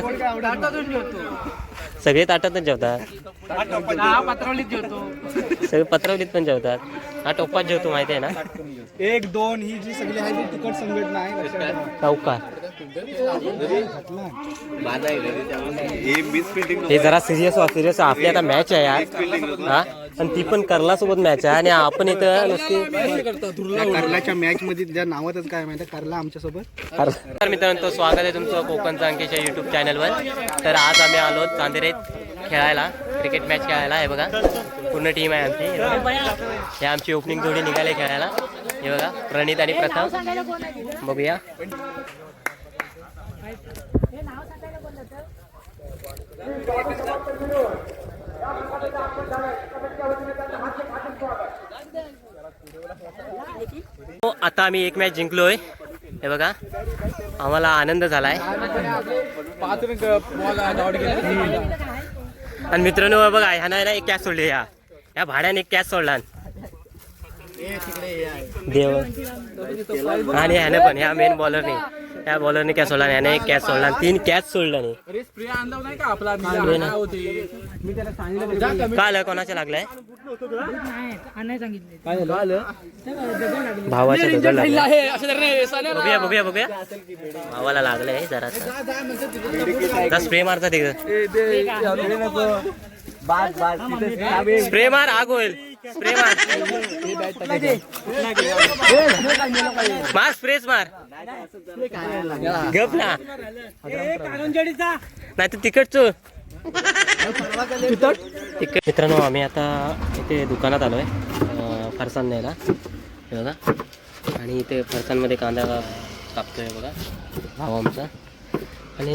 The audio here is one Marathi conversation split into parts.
ताटात ताटातून जेवतो सगळे ताटातच जेवतात. हा पात्रावलीत जेवतो सगळे पत्रवलीत पण जेवतात. हा टोपात जेवतो माहिती आहे ना? एक दोन ही जी सगळी आहे ती तिकट संघटना आहे लक्षात ठेवा. चौकार. हे जरा सिरियस व्हा सिरियस आपली आता मॅच आहे यार. हा? आणि ती पण करला सोबत मॅच आहे आणि आपण इथं नुसती त्या कारलाच्या मॅच मध्ये ज्या नावातच काय माहिती कारला आमच्यासोबत तर मित्रांनो स्वागत आहे तुमचं कोकणचं अंकेच्या युट्यूब चॅनलवर तर आज आम्ही आलो चांदेरेत खेळायला क्रिकेट मॅच खेळायला. हे बघा पूर्ण टीम आहे आमची. हे बघा. हे आमची ओपनिंग जोडी निघाले खेळायला. हे बघा प्रणित आणि प्रथम. बघूया. हो, हो, आता आम्ही एक मॅच जिंकलोय. हे बघा आम्हाला आनंद झालाय. आणि मित्रांनो बघा ह्यानं ना एक कॅच सोडली या या भाड्याने एक कॅच सोडला. देव. आणि ह्याने पण ह्या मेन बॉलरने ह्या बॉलरने कॅच सोडला एक कॅच सोडला तीन कॅच सोडला नाही अरे स्प्रे आणला नाही का आपला स्प्रे ना. होते का आलं कोणाच्या लागलाय भावाच्या दगड बघूया बघूया बघूया भावाला लागलंय जरा स्प्रे मारता तिथं स्प्रे मार आग होईल स्प्रे मार मार स्प्रेच मार. गप ना. नाही तर तिकट. चो मित्रांनो आम्ही आता इथे दुकानात आलोय आहे फरसाण न्यायला. बघा. आणि इथे फरसाणमध्ये कांदा कापतोय बघा. भाव आमचा. आणि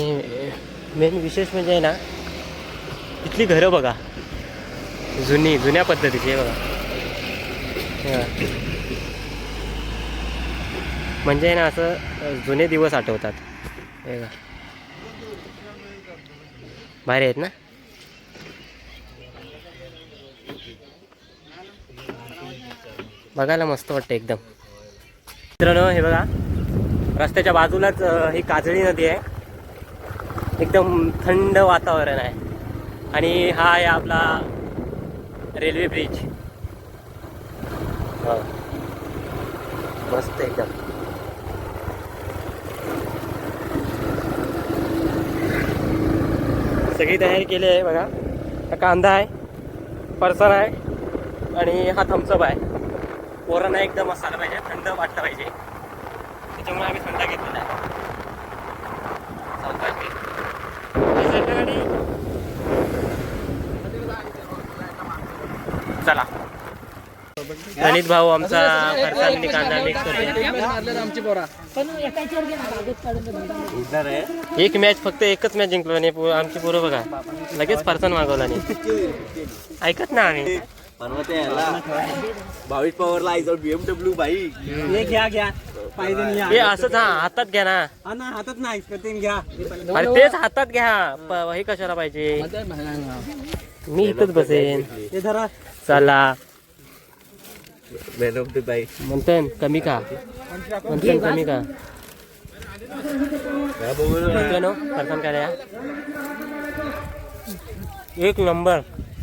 मेन विशेष म्हणजे आहे ना इथली घरं बघा. जुनी जुन्या पद्धतीची आहे बघा. म्हणजे आहे ना असं जुने दिवस आठवतात. हे बघा. भारी आहेत ना? बघायला मस्त वाटतं एकदम. मित्रांनो हे बघा. रस्त्याच्या बाजूलाच ही काजळी नदी आहे. एकदम थंड वातावरण आहे. आणि हा आहे आपला रेल्वे ब्रिज. हो. मस्त एकदम. सगळी तयारी केली आहे बघा. हा कांदा आहे फरसाण आहे आणि हा थम्सअप आहे. पोरांना एकदम मसाला पाहिजे थंड वाटलं पाहिजे. त्याच्यामुळे आम्ही थंड घेतलेला आहे सावकाश घे. ही साईडला गाडी. चला. गणित भाऊ आमचा खर्चांनी कांदा मिक्स करतो एक मॅच फक्त एकच मॅच जिंकलो आणि आमची पोरं बघा. लगेच फरसाण मागवला नाही ऐकत ना आम्ही. भाविश पवारला आयचं बीएमडब्ल्यू बाईक हे घ्या घ्या पाहिजे नाही हे असंच हा हातात घ्या ना? हा ना हातात नाही करते घ्या अरे तेच हातात घ्या प- हे कशाला पाहिजे मी इथंच बसेन हे धरा चला मॅन ऑफ़ द बाईक कमी का। कमी का। काय एक नंबर।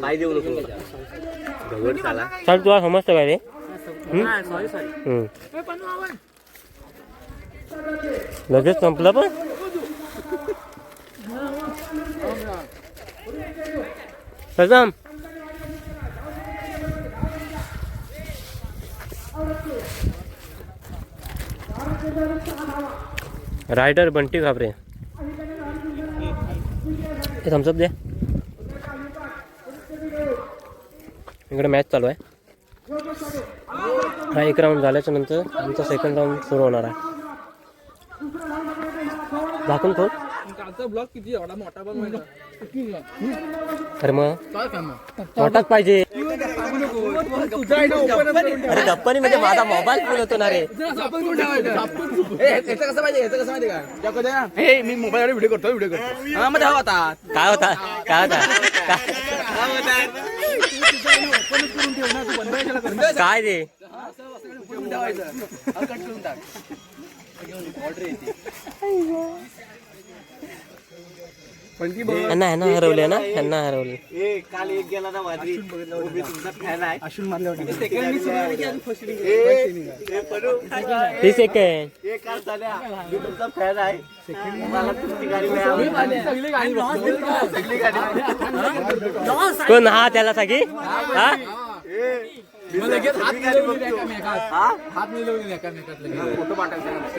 पाय देऊ नको भगवत साला चल तुला समजतं काय रे. लगेच संपलं पण? सजम. रायडर बंटी घाबरे. हे थम्सअप दे. इकडे मॅच चालू आहे. हा एक राऊंड झाल्याच्यानंतर आमचा सेकंड राऊंड सुरू होणार आहे. झाकून खोल? अरे मग? काय? मोठाच पाहिजे. अरे गप्पानी म्हणजे माझा मोबाईल फुल होतो ना रे. हे मी मोबाईल व्हिडिओ करतो व्हिडिओ करतो हा मग धाव आता. काय होता? काय होता? काय- पण ती बघ यांना यांना हरवले ना? यांना हरवले काल एक गेला ना तुमचा फॅन आहे. अश्विन मारल्यावर तीस सेकंड एक काल झाल्या. मी तुमचा फॅन आहे. मला तुमची गाडी मिळाली. सगळी गाणी बघतो. सगळी गाडी कोण? हा त्याला सगळी हा.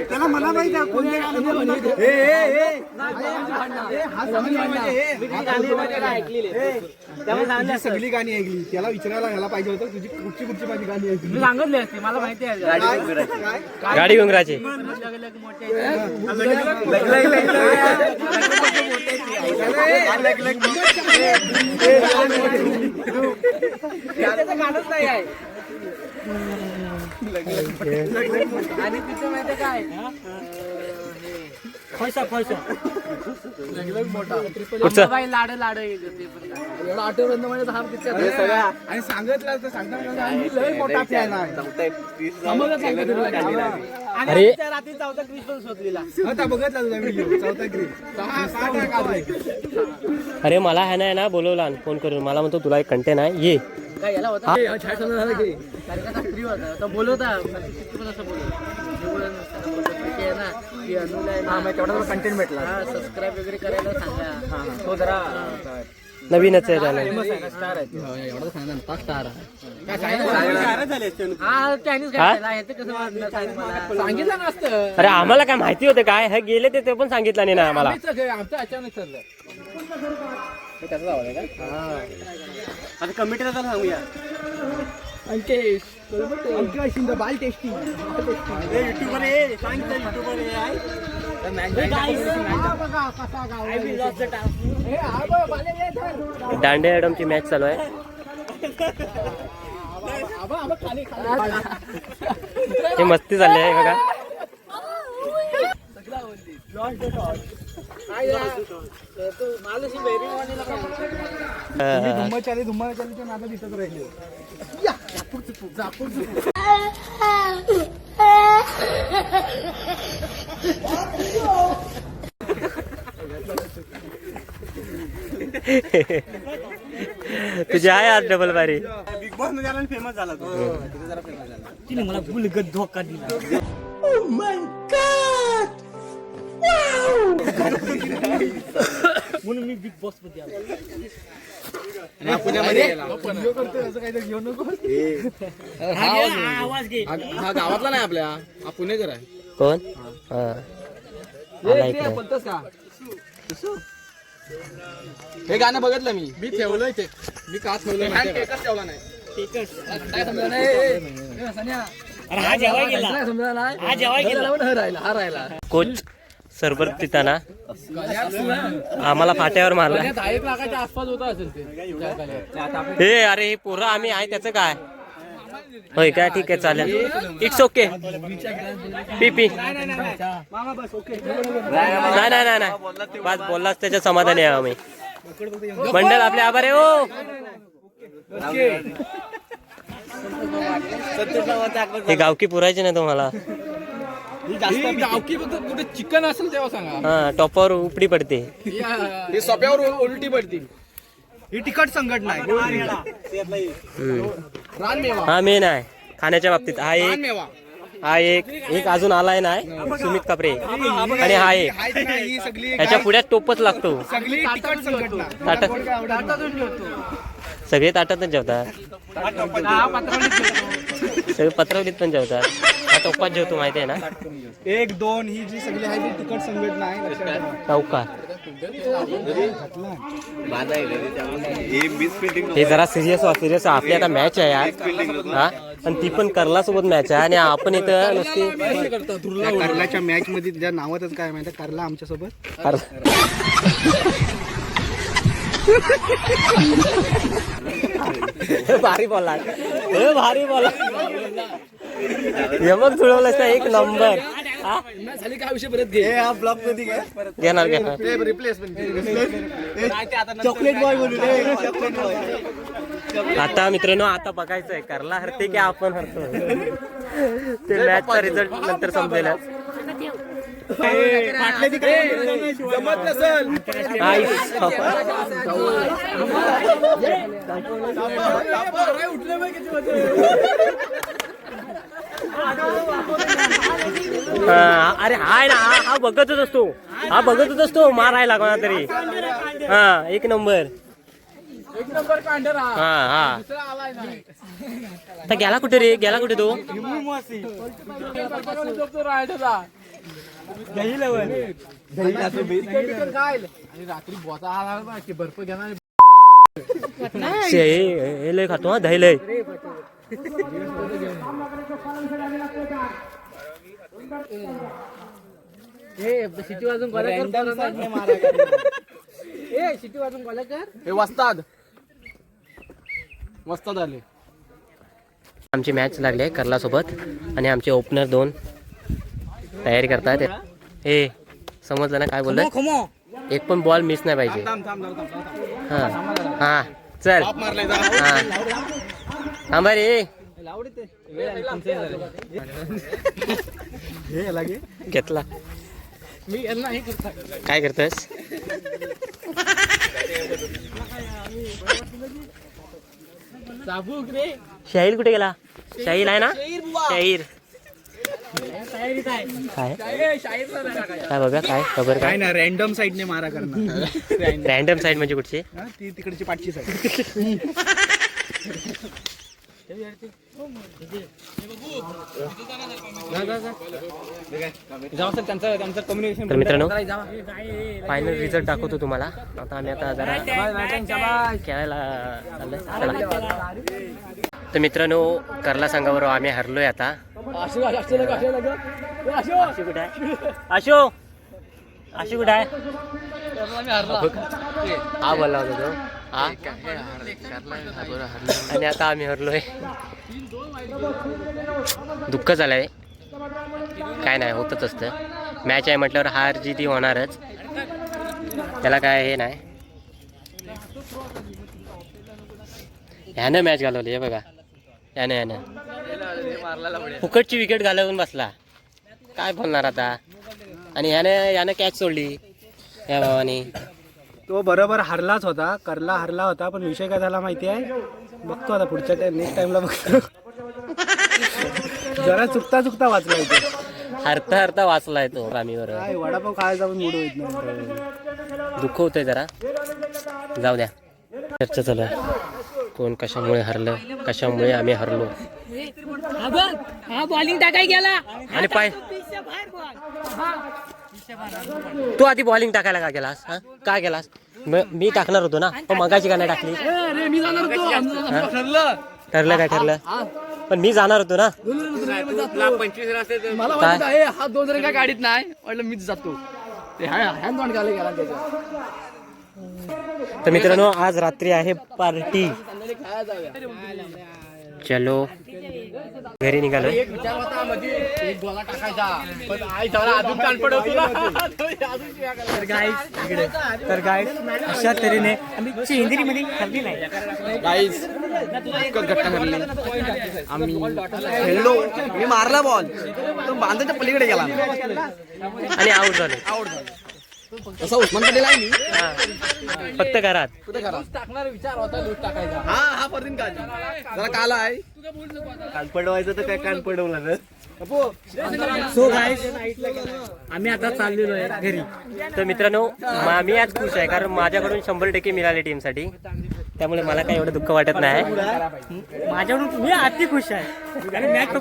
त्याला मला माहिती आहे कोणत्या गाणी सगळी गाणी ऐकली त्याला विचारायला घ्यायला पाहिजे होतं तुझी कुठची कुठची माझी गाणी ऐकली मी सांगितली असती मला माहिती आहे गाडी घुंगराची गाणंच नाही आहे आणि तिथे माहिती काय? कुठचं? लाड लाड एवढा आठवपर्यंत म्हणजे हा पिक्चर आणि सांगितलं तर सांगता आम्ही लय मोठा फॅन आहे. समजलं सांगतो तुला. आणि अरे. आमच्या रात्री चौथा क्रिस पण शोधलेला. आता बघितला तुझा व्हिडिओ चौथा ग्रेड अरे मला ह्या नाही ना बोलवला फोन करून. मला म्हणतो तुला एक कंटेन आहे ये. काय याला होता? छाय समजा झालं की. कार्यक्रम फ्री होता? तो बोलवता. किती पण असं बोलत तेवढा कंटेंट भेटला. सबस्क्राईब वगैरे करायला सांगा. तो जरा नवीनच आहे चॅनल स्टार आहे एवढा सांगा स्टार हा चायनीज सांगितलं नसतं. अरे आम्हाला काय माहिती होतं काय? हे गेले ते पण सांगितलं नाही ना आम्हाला. आमचं अचानक ठरलं. त्याचा आवाज आहे का? आता कमिटीला तर सांगूया. अंकेश. अंकित शिंदे बाल टेस्टी युट्यूबर आहे. सांगितलं युट्यूबर आहे दांडे ॲडमची मॅच चालू आहे. हे मस्ती चालली आहे बघा. हा. धुम्मचाली धुम्मचालीच्या नादा दिसत राहिले. तुझी आहे आज डबल बारी. बिग बॉसमध्ये फेमस झाला तो मला बुलगत धोका दिला म्हणून मी बिग बॉसमध्ये आलो पुण्यामध्ये आवाज घे हा गावातला नाही आपल्या हा पुणेकर आहे कोण हा बोलतोस का हे गाणं बघितलं मी मी ठेवलंय ते मी का ठेवलं ठेवला नाही काय समजा नाही. हा जेवाय गेला हा जेवाय हा हा राहिला हा राहिला कोच सरबत पिताना आम्हाला फाट्यावर मारला. हे अरे हे पोरं आम्ही आहे त्याचं काय? होय काय ठीक आहे चालेल. It's okay P P. नाही नाही नाही नाही. बस बोललाच त्याच्या समाधानी आहे आम्ही. मंडळ आपले आभार आहे ओ हे गावकी पुरायचे नाही तुम्हाला. ही फक्त कुठे चिकन असेल तेव्हा सांगा. हा टॉपवर उपडी पडते. हे सोप्यावर उलटी पडती. ही तिकट संघटना आहे हम्म. रानमेवा हा मेन आहे. खाण्याच्या बाबतीत. हा एक रानमेवा हा एक एक अजून आलाय नाही सुमित कपरे. आणि हा एक. ना, ही सगळी ह्याच्या पुढ्यात टोपच लागतो. सगळी तिकट संघटना ताटात सगळे ताटातच जेवतात. सगळे पत्रवलीत पण जेवतात. टोपात जेवतो माहिती आहे ना? एक दोन ही जी सगळी आहे ती तिकट संघटना आहे लक्षात ठेवा. चौकार हे जरा सिरियस सिरियस आपली आता मॅच आहे यार. हा? आणि ती पण करला सोबत मॅच आहे आणि आपण इथं नुसती कर्लाच्या मॅच मध्ये ज्या नावातच काय माहिती कर्ला आमच्यासोबत भारी बॉल हे भारी बॉल हे मग जुळवलं एक नंबर हा? झाली काय विषय परत घे ब्लॉकमध्ये काय घेणार घेणार चॉकलेट बॉय बोलू चॉकलेट बॉय आता मित्रांनो आता बघायचं आहे करला हरते की आपण हरतो ते मॅचचा रिझल्ट नंतर समजेल अरे हाय ना हा हा बघतच असतो. हा बघतच असतो मारायला कोणा तरी. हा एक नंबर. एक नंबर कांडर हा हा. हा दुसरा आलाय नाही गेला कुठे रे? गेला कुठे तो? झोपतो रात्री बोचा आला ना की बर्फ घेणार शे, हे हे लय खातो हा दही लय. शिटी वाजून गोळ्या ए शिटी वाजून गोळ्या कर. हे वस्ताद. वस्ताद आले. आमची मॅच लागली आहे करला सोबत आणि आमचे ओपनर दोन तयारी करतायत. हे समजलं ना काय बोललं? एक पण बॉल मिस नाही पाहिजे. हा हा चल. हा. थांबा रे हे घेतला. मी यांना हे करता. काय करतस शाहीर कुठे गेला? शाहीर आहे ना? शाहीर काय? काय बघा काय? खबर काय? ना रॅन्डम साईडने मारा करणार. रॅन्डम साईड म्हणजे कुठची? हा, ती तिकडची पाठची साईड जाऊ सर त्यांचं त्यांचं कम्युनिकेशन तर मित्रांनो फायनल रिझल्ट दाखवतो तुम्हाला. आता आम्ही आता जरा खेळायला तर मित्रांनो करला संघावर आम्ही हरलोय आता. अशोक अशोक लग अशोक लग ए, अशोक आशू कुठे आहे? आशू! आशू कुठे आहे? आम्ही हरला. हा बोलला होता तो. हा? आणि आता आम्ही हरलोय. दुःख झालंय. काय नाही होतच असतं. मॅच आहे म्हटल्यावर हार जी ती होणारच. त्याला काय हे नाही. ह्यानं मॅच घालवली हे बघा. यानं यानं फुकटची विकेट घालवून बसला. काय बोलणार आता? आणि ह्यानं यानं कॅच सोडली. या भावाने. तो बरोबर हरलाच होता करला हरला होता पण विषय काय झाला माहिती आहे? बघतो आता पुढच्या टाइम नेक्स्ट टाइमला बघतो. जरा चुकता चुकता वाचला इथे हरता हरता वाचलाय तो रामीवर काय वडापाव खायचा पण मूड होत नाही. दुःख होतंय जरा. जाऊ द्या. चर्चा चालू आहे. कोण कशामुळे हरलं कशामुळे आम्ही हरलो? हा हा बॉलिंग टाकाय गेला. आणि पाय. तू आधी बॉलिंग टाकायला का गेलास हा? का गेलास? म- मी टाकणार होतो ना? पण मगाची का नाही टाकली? अरे मी जाणार होतो. आमचं ठरलं. काय ठरलं? पण मी जाणार होतो ना? मला माहीत आहे हा दोन जण काय गाडीत नाही? म्हटलं मीच जातो. ते हा हॅन्ड ऑन गेला गेला त्याच्या. तर मित्रांनो आज रात्री आहे पार्टी चलो। घरी निघालो. एक विचार होता मध्ये एक गोला टाकायचा पण आई जरा अजून कान पडवतो ना. तो अजून शिव्या करायला. तर काय अशा तऱ्हेने आम्ही चेंदरीमध्ये हरली नाही. गाईज घट्टा हरली. आम्ही खेळलो. मी मारला बॉल तो बांधाच्या पलीकडे गेला. आणि आऊट झालो. तसा उस्मान पटेल आहे मी. हा. फक्त घरात. कुठे करा टाकणार विचार होता लूट टाकायचा. हा हा परदीन काल. जरा काल आहे. कान पडवायचं तर काय कान पडवलं ना सो गाईज आम्ही आता चाललेलो आहे घरी. तर मित्रांनो मा- आज खुश आहे कारण माझ्याकडून शंभर टक्के मिळाले टीमसाठी. त्यामुळे मला काही एवढं दुःख वाटत नाही. माझ्याकडून मी अति खुश आहे. कारण मॅच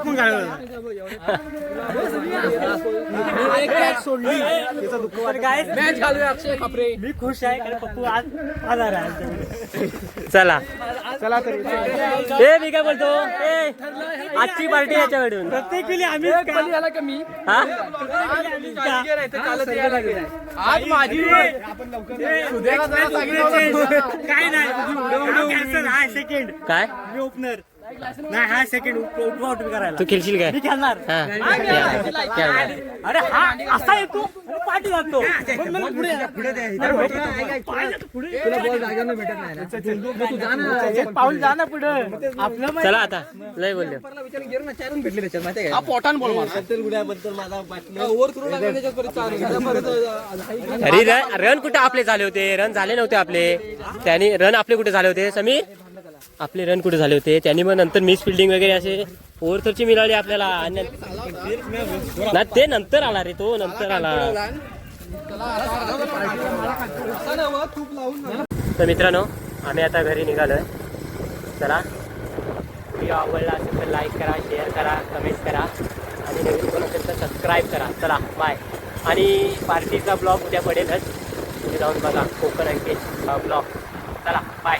अक्षय खापरे मी खुश आहे कारण पप्पू आज आजार आहे. चला. चला तर ए मी काय बोलतो? आजची पार्टी याच्याकडून. प्रत्येक आम्ही एक बली आला का? मी हा कालच यायला लागेल. आज माझी सुद्याला जरा सांगितलं होतं. काय नाही. हा सेकंड काय? मी ओपनर नाही हा सेकंड उठवा उठवी करायला. तू खेळशील काय? मी खेळणार. हा. खेळ, खेळ. अरे हा असा येतो. पाठी जातो. मग मला पुढे पुढे पाऊल जा ना पुढे. आपलं चला आता. लय बोलले. पोटान बोल अरे रन रन कुठे आपले झाले होते? रन झाले नव्हते आपले. त्यांनी रन आपले कुठे झाले होते? समीर? आपले रन कुठे झाले होते? त्यांनी मग नंतर मिस फिल्डिंग वगैरे असे ओव्हरथरची मिळाली आपल्याला आणि ना ते नंतर आला रे तो नंतर आला. तर मित्रांनो आम्ही आता घरी निघालोय. चला. व्हिडिओ आवडला असेल तर लाईक करा शेअर करा कमेंट करा. आणि नवीन कोण असेल तर सबस्क्राईब करा. चला बाय आणि पार्टीचा ब्लॉग उद्या पडेलच. तुम्ही जाऊन बघा. कोकण अंकेश ब्लॉग चला बाय